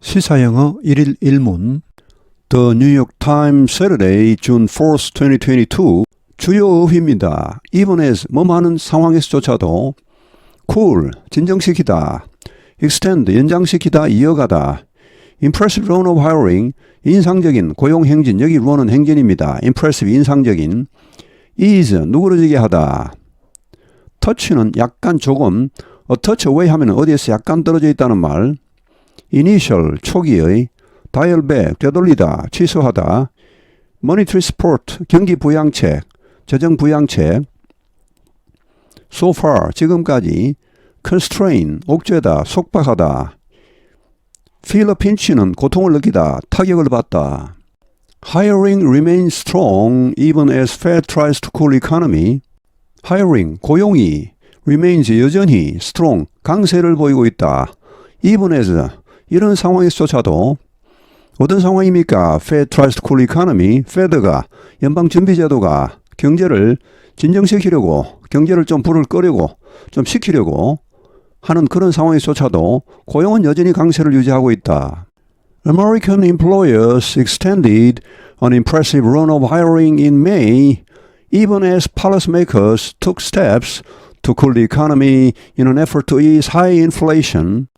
시사영어 1일 1문 The New York Times Saturday, June 4th, 2022 주요 어휘입니다. 이번에 뭐하는 상황에서조차도 cool, 진정시키다 extend, 연장시키다, 이어가다 impressive run of hiring, 인상적인 고용 행진, 여기 run은 행진입니다. impressive, 인상적인 ease, 누그러지게 하다 touch는 약간 조금 a touch away 하면 어디에서 약간 떨어져 있다는 말 initial 초기의 back 되돌리다 취소하다 monetary support 경기 부양책 재정 부양책 so far 지금까지 constrain 옥죄다 속박하다 feel a pinch는 고통을 느끼다 타격을 받다 hiring remains strong even as Fed tries to cool economy hiring 고용이 remains 여전히 strong 강세를 보이고 있다 even as 이런 상황에서조차도 어떤 상황입니까? Fed tries to cool economy. Fed가 연방준비제도가 경제를 진정시키려고 경제를 좀 불을 끄려고 좀 식히려고 하는 그런 상황에서조차도 고용은 여전히 강세를 유지하고 있다. American employers extended an impressive run of hiring in May even as policymakers took steps to cool the economy in an effort to ease high inflation.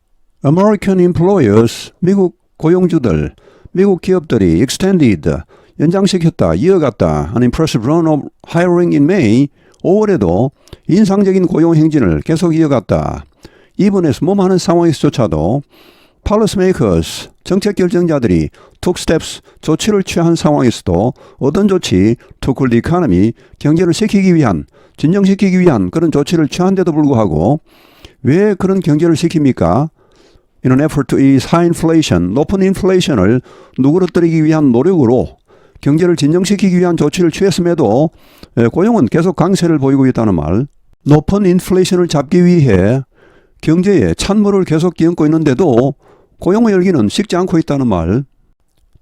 American employers, 미국 고용주들, 미국 기업들이 extended, 연장시켰다, 이어갔다, an impressive run of hiring in May, 5월에도 인상적인 고용 행진을 계속 이어갔다. 이번에서 몸하는 상황에서조차도 policymakers, 정책 결정자들이 took steps, 조치를 취한 상황에서도 어떤 조치, to cool the economy, 경제를 시키기 위한, 진정시키기 위한 그런 조치를 취한데도 불구하고 왜 그런 경제를 시킵니까? In an effort to ease high inflation, 높은 인플레이션을 누그러뜨리기 위한 노력으로 경제를 진정시키기 위한 조치를 취했음에도 고용은 계속 강세를 보이고 있다는 말. 높은 인플레이션을 잡기 위해 경제에 찬물을 계속 끼얹고 있는데도 고용의 열기는 식지 않고 있다는 말.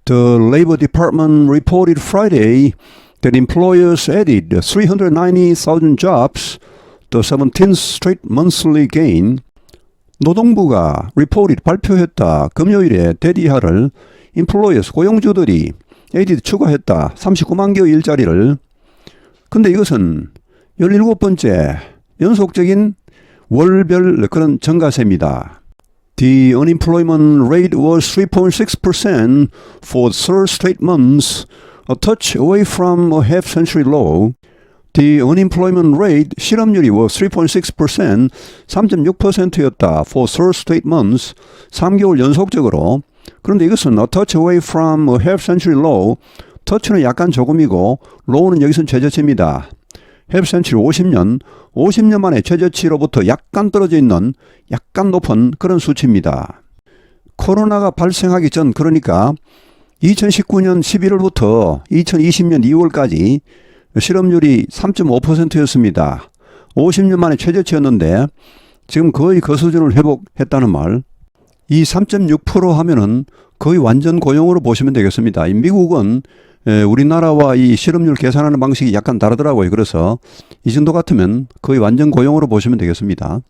The Labor Department reported Friday that employers added 390,000 jobs, the 17th straight monthly gain. 노동부가 리포트 발표했다. 금요일에 데디하를 인플로이어스 고용주들이 에디드 추가했다. 39만 개의 일자리를. 근데 이것은 17번째 연속적인 월별 그런 증가세입니다. The unemployment rate was 3.6% for the third straight months, a touch away from a half century low. The unemployment rate 실업률이 was 3.6% 3.6%였다. For third straight months 3개월 연속적으로 그런데 이것은 a touch away from a half century low touch는 약간 조금이고 low는 여기선 최저치입니다. half century 50년 50년 만에 최저치로부터 약간 떨어져 있는 약간 높은 그런 수치입니다. 코로나가 발생하기 전 그러니까 2019년 11월부터 2020년 2월까지 실업률이 3.5%였습니다. 50년 만에 최저치였는데 지금 거의 그 수준을 회복했다는 말. 이 3.6% 하면은 거의 완전 고용으로 보시면 되겠습니다. 미국은 우리나라와 이 실업률 계산하는 방식이 약간 다르더라고요. 그래서 이 정도 같으면 거의 완전 고용으로 보시면 되겠습니다.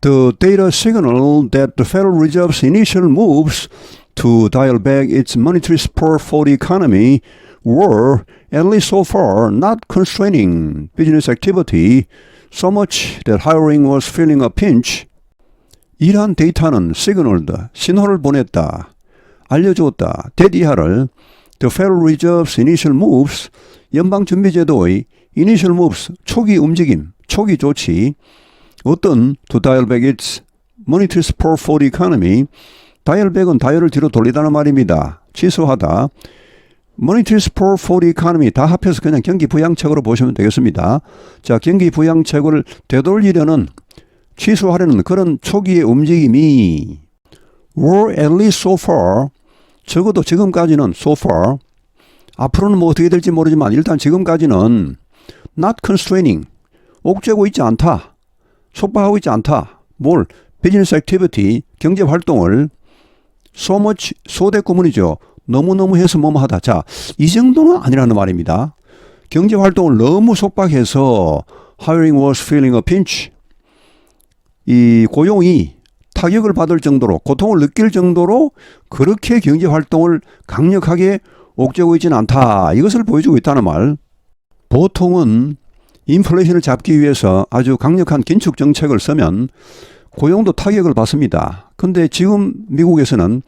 The data signal that the Federal Reserve's initial moves to dial back its monetary support for the economy were, at least so far, not constraining business activity so much that hiring was feeling a pinch. 이러한 데이터는 시그널드, 신호를 보냈다, 알려주었다, 데디하를 The Federal Reserve's initial moves, 연방준비제도의 initial moves, 초기 움직임, 초기 조치, 어떤 to dial back its monetary support for the economy, 다이얼백은 다이얼을 뒤로 돌리다는 말입니다. 취소하다. 모니터리 스포트 포 이카노미 다 합해서 그냥 경기 부양책으로 보시면 되겠습니다. 자, 경기 부양책을 되돌리려는 취소하려는 그런 초기의 움직임이 were at least so far 적어도 지금까지는 so far 앞으로는 뭐 어떻게 될지 모르지만 일단 지금까지는 not constraining 옥죄고 있지 않다. 속박하고 있지 않다. 뭘 비즈니스 액티비티 경제 활동을 so much 소대 구문이죠. 너무너무 해서 뭐뭐 하다. 자, 이 정도는 아니라는 말입니다. 경제 활동을 너무 속박해서 hiring was feeling a pinch. 이 고용이 타격을 받을 정도로 고통을 느낄 정도로 그렇게 경제 활동을 강력하게 옥죄고 있지는 않다. 이것을 보여주고 있다는 말. 보통은 인플레이션을 잡기 위해서 아주 강력한 긴축 정책을 쓰면 고용도 타격을 받습니다. 근데 지금 미국에서는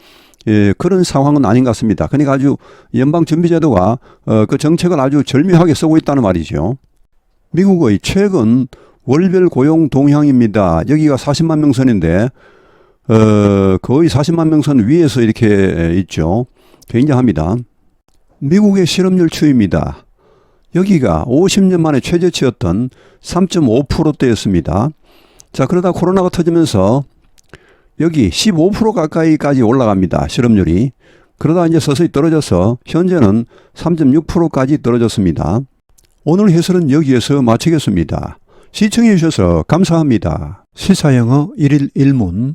예, 그런 상황은 아닌 것 같습니다. 그러니까 아주 연방준비제도가 어, 그 정책을 아주 절묘하게 쓰고 있다는 말이죠. 미국의 최근 월별 고용 동향입니다. 여기가 40만 명 선인데 어, 거의 40만 명 선 위에서 이렇게 있죠. 굉장합니다. 미국의 실업률 추이입니다. 여기가 50년 만에 최저치였던 3.5%대였습니다. 자, 그러다 코로나가 터지면서 여기 15% 가까이까지 올라갑니다. 실업률이. 그러다 이제 서서히 떨어져서 현재는 3.6%까지 떨어졌습니다. 오늘 해설은 여기에서 마치겠습니다. 시청해 주셔서 감사합니다. 시사영어 1일 1문